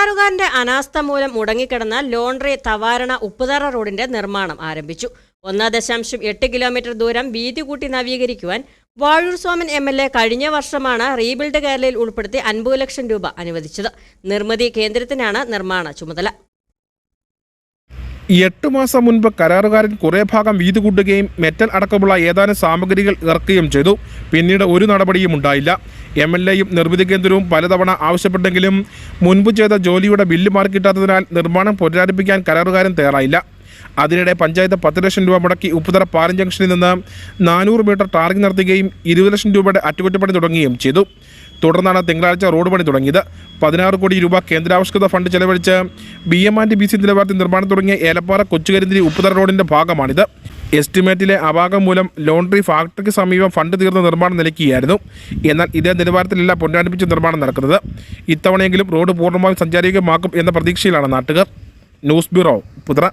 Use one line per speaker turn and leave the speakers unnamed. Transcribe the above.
കരാറുകാരന്റെ അനാസ്ഥ മൂലം മുടങ്ങിക്കിടന്ന ലോണ്ട്രി തവാരണ ഉപ്പുതറ റോഡിന്റെ നിർമ്മാണം ആരംഭിച്ചു. ഒന്ന് ദശാംശം എട്ട് കിലോമീറ്റർ ദൂരം വീതി കൂട്ടി നവീകരിക്കുവാൻ Vazhoor Soman M L A കഴിഞ്ഞ വർഷമാണ് റീബിൽഡ് കേരളയിൽ ഉൾപ്പെടുത്തി അൻപത് ലക്ഷം രൂപ അനുവദിച്ചത്. നിർമ്മിതി കേന്ദ്രത്തിനാണ് നിർമ്മാണ ചുമതല.
എട്ട് മാസം മുൻപ് കരാറുകാരൻ കുറേ ഭാഗം വീതി കൂട്ടുകയും മെറ്റൽ അടക്കമുള്ള ഏതാനും സാമഗ്രികൾ ഇറക്കുകയും ചെയ്തു. പിന്നീട് ഒരു നടപടിയും ഉണ്ടായില്ല. എം എൽ എയും നിർമ്മിതി കേന്ദ്രവും പലതവണ ആവശ്യപ്പെട്ടെങ്കിലും മുൻപ് ചെയ്ത ജോലിയുടെ ബില്ല് മാർക്കിട്ടാത്തതിനാൽ നിർമ്മാണം പുനരാരംഭിക്കാൻ കരാറുകാരൻ തയ്യാറായില്ല. അതിനിടെ പഞ്ചായത്ത് പത്ത് ലക്ഷം രൂപ മുടക്കി ഉപ്പുതറ പാലം ജംഗ്ഷനിൽ നിന്ന് നാനൂറ് മീറ്റർ ടാറിംഗ് നടത്തുകയും ഇരുപത് ലക്ഷം രൂപയുടെ അറ്റകുറ്റപ്പണി തുടങ്ങുകയും ചെയ്തു. തുടർന്നാണ് തിങ്കളാഴ്ച റോഡ് പണി തുടങ്ങിയത്. പതിനാറ് കോടി രൂപ കേന്ദ്രാവിഷ്കൃത ഫണ്ട് ചെലവഴിച്ച് B M and B C നിലവാരത്തിൽ നിർമ്മാണം തുടങ്ങിയ ഏലപ്പാറ കൊച്ചുകരിന്തിരി ഉപ്പുതറ റോഡിന്റെ ഭാഗമാണിത്. എസ്റ്റിമേറ്റിലെ അപാകം മൂലം ലോണ്ടറി ഫാക്ടറിക്ക് സമീപം ഫണ്ട് തീർന്ന നിർമ്മാണം നിലയ്ക്കുകയായിരുന്നു. എന്നാൽ ഇതേ നിലവാരത്തിലല്ല പുനരാരംഭിച്ച് നിർമ്മാണം നടക്കുന്നത്. ഇത്തവണയെങ്കിലും റോഡ് പൂർണമായും സഞ്ചാരികമാക്കും എന്ന പ്രതീക്ഷയിലാണ് നാട്ടുകാർ. News bureau Upputhara.